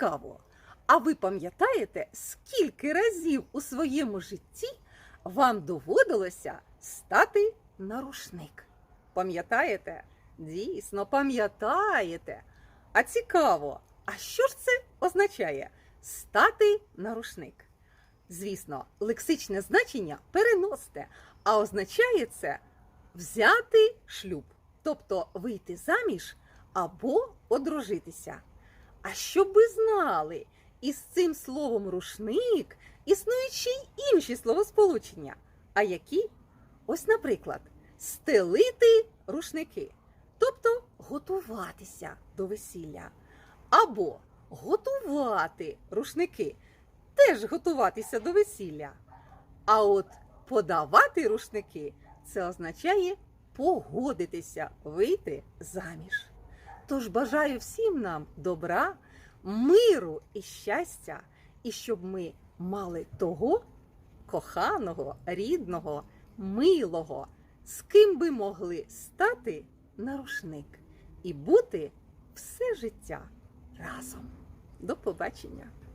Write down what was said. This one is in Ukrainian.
Цікаво. А ви пам'ятаєте, скільки разів у своєму житті вам доводилося стати на рушник? Пам'ятаєте? Дійсно, пам'ятаєте. А цікаво, а що ж це означає стати на рушник? Звісно, лексичне значення переносте, а означає це взяти шлюб, тобто вийти заміж або одружитися. А щоб ви знали, із цим словом рушник існують ще й інші словосполучення. А які? Ось, наприклад, стелити рушники, тобто готуватися до весілля. Або готувати рушники, теж готуватися до весілля. А от подавати рушники це означає погодитися вийти заміж. Тож бажаю всім нам добра, миру і щастя, і щоб ми мали того коханого, рідного, милого, з ким би могли стати на рушник і бути все життя разом. До побачення!